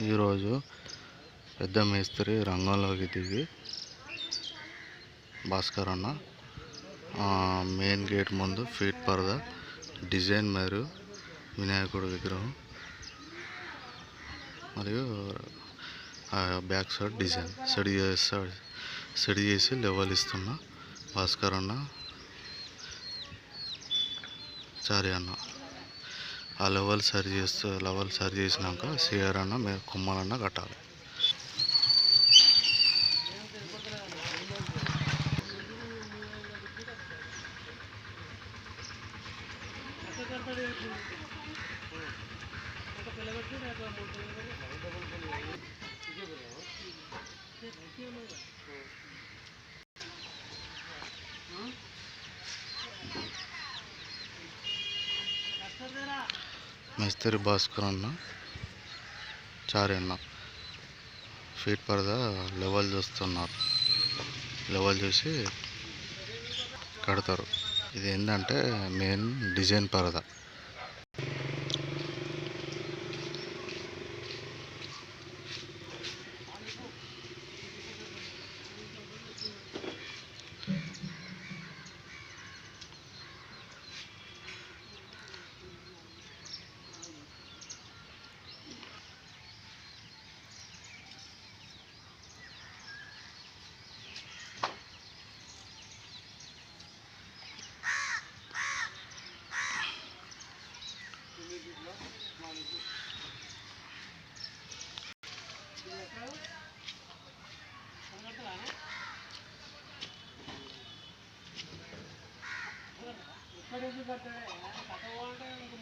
ఈరోజు పెద్ద మేస్త్రి రంగంలోకి దిగి భాస్కర్ అన్న మెయిన్ గేట్ ముందు ఫీట్ పరద డిజైన్ మరియు వినాయకుడు విగ్రహం మరియు బ్యాక్ సైడ్ డిజైన్ సెడి చేస్తాడు సెడి చేసి లెవెల్ ఇస్తున్నా భాస్కర్ అన్న చారి అన్న. ఆ లెవెల్ సరి చేస్తూ లెవెల్ సరి చేసినాక సిఆర్ అన్న మే కొమ్మలన్న కట్టాలి. మేస్త్రి భాస్కర్ అన్న చారి అన్న. ఫీట్ పరద లెవెల్ చూస్తున్నారు. లెవెల్ చూసి కడతారు. ఇది ఏంటంటే మెయిన్ డిజైన్ పరద. ఇక్కడ ఎందుకు కట్టాడు కథ బాగుంటే ఇంకో